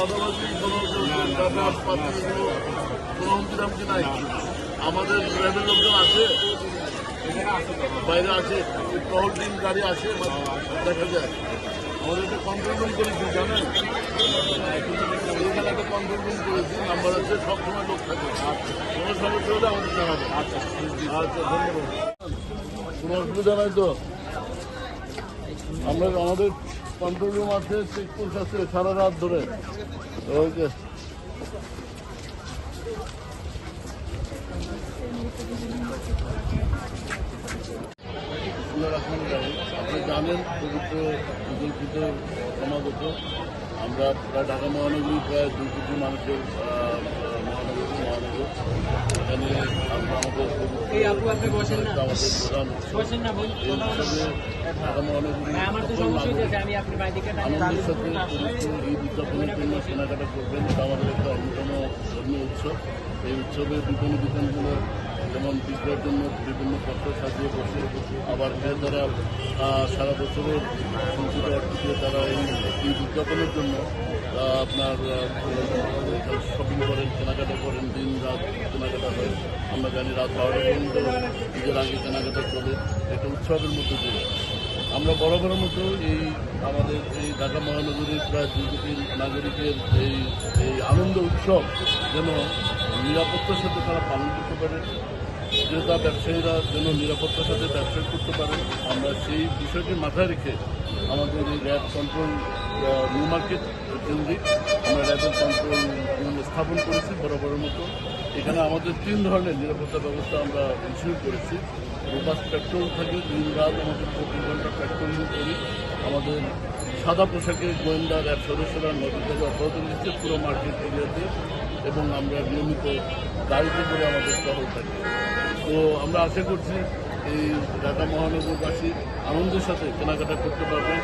কোনো নাই আমাদের র্যাবের লোকজন আছে। বাইরে আছে, টহল টিম গাড়ি আছে দেখা যায়। আমাদের একটা কন্ট্রোল করেছি, জানেন? একটা করেছি নাম্বার আছে লোক সমস্যা হলে আমাদের আচ্ছা আচ্ছা ধন্যবাদ। কোনো অসুবিধা তো? আমরা আমাদের কন্ট্রোল রুম আছে চেকপোস্ট আছে সারা রাত ধরে। আপনি জানেন পবিত্র সমাগত। আমরা প্রায় ঢাকা মহানগরী প্রায় দুই কোটি মানুষের মহানগরী মহানগর। এখানে আমরা আমাদের আমাদের প্রধান ঢাকা মহানগরী সাথে জন্য কেনাকাটা করবেন এটা আমাদের একটা অন্যতম ধর্মীয় উৎসব। এই উৎসবে বিভিন্ন দোকানগুলো যেমন বিক্রয়ের জন্য বিভিন্ন পত্র সাজিয়ে বসে আবার তারা সারা বছরের সঞ্চিত অর্থ দিয়ে তারা এই উদযাপনের জন্য আপনার শপিং করেন, কেনাকাটা করেন, দিন রাত কেনাকাটা হয় আমরা জানি রাত বারোটা পর্যন্ত ঈদের আগে কেনাকাটা চলে। একটা উৎসবের মধ্যে দিয়ে। আমরা বরাবরের মতো এই আমাদের এই ঢাকা মহানগরীর প্রায় দুই কোটি নাগরিকের এই এই আনন্দ উৎসব যেন নিরাপত্তার সাথে তারা পালন করতে পারে। ক্রেতা ব্যবসায়ীরা যেন নিরাপত্তার সাথে ব্যবসা করতে পারে, আমরা সেই বিষয়টি মাথায় রেখে আমাদের এই র্যাব কন্ট্রোল নিউ মার্কেট কেন্দ্রিক আমরা র্যাবের কন্ট্রোল স্থাপন করেছি বরাবরের মতো। এখানে আমাদের তিন ধরনের নিরাপত্তা ব্যবস্থা আমরা ইনস্যুর করেছি। রোবাস পেট্রোল থাকে, দিন রাত আমাদের চব্বিশ ঘণ্টা পেট্রোলিং করি। আমাদের সাদা পোশাকে গোয়েন্দা র্যাব সদস্যরা নজরদারি অব্যাহত নিচ্ছে পুরো মার্কেট এরিয়াতে। এবং আমরা নিয়মিত গাড়িতে করে আমাদের টহল থাকি। তো আমরা আশা করছি এই ঢাকা মহানগরবাসী আনন্দের সাথে কেনাকাটা করতে পারবেন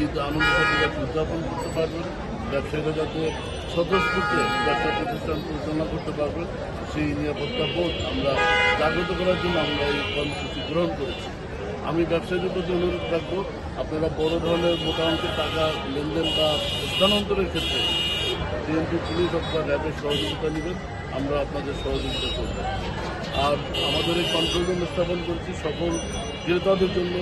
ঈদ আনন্দের সাথে যাতে উদযাপন করতে পারবেন ব্যবসায়ীরা যাতে স্বতঃস্ফূর্তে ব্যবসা প্রতিষ্ঠান পরিচালনা করতে পারবেন সেই নিরাপত্তা বোধ আমরা জাগ্রত করার জন্য আমরা এই কর্মসূচি গ্রহণ করেছি। আমি ব্যবসায়ীদের প্রতি অনুরোধ রাখব, আপনারা বড় ধরনের মোটা অঙ্কের টাকা লেনদেন বা স্থানান্তরের ক্ষেত্রে বিএনপি পুলিশ অথবা র্যাবের সহযোগিতা নেবেন, আমরা আপনাদের সহযোগিতা করব। আর আমাদের এই কন্ট্রোল রুম স্থাপন করছি সকল ক্রেতাদের জন্য।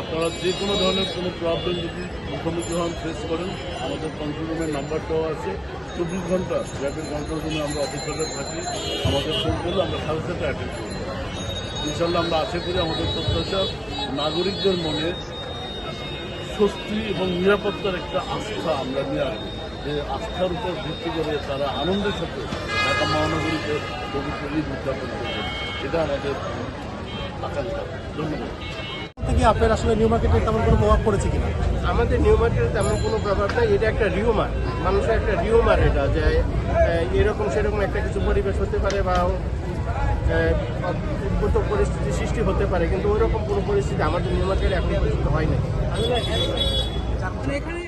আপনারা যে কোনো ধরনের কোনো প্রবলেম যদি মুখোমুখি হন ফেস করেন, আমাদের কন্ট্রোল রুমের নাম্বারটাও আছে। চব্বিশ ঘণ্টা র্যাবের কন্ট্রোল রুমে আমরা অফিসাররা থাকি, আমাদের ফোন করলে আমরা সাথে সাথে অ্যাটেন্ড করব। ইনশাল্লাহ আমরা আশা করি আমাদের প্রত্যাশা নাগরিকদের মনে স্বস্তি এবং নিরাপত্তার একটা আস্থা আমরা নিয়ে আসব। যে আস্থার উপর ভিত্তি করে তারা আনন্দের সাথে ঢাকা মহানগরীতে পবিত্র ঈদ উদযাপন করবে এটা আমাদের আকাঙ্ক্ষা। ধন্যবাদ। থেকে আপনার আসলে নিউ মার্কেটে তেমন কোনো প্রভাব পড়েছে কিনা? আমাদের নিউ মার্কেটে তেমন কোনো ব্যাপার নাই। এটা একটা রিউমার মানুষের একটা রিউমার এটা যে এরকম সেরকম একটা কিছু পরিবেশ হতে পারে বা উদ্ভূত পরিস্থিতি সৃষ্টি হতে পারে কিন্তু ওইরকম কোনো পরিস্থিতি আমাদের নিউ মার্কেটে এখন পর্যন্ত হয়নি। আপনি এখানে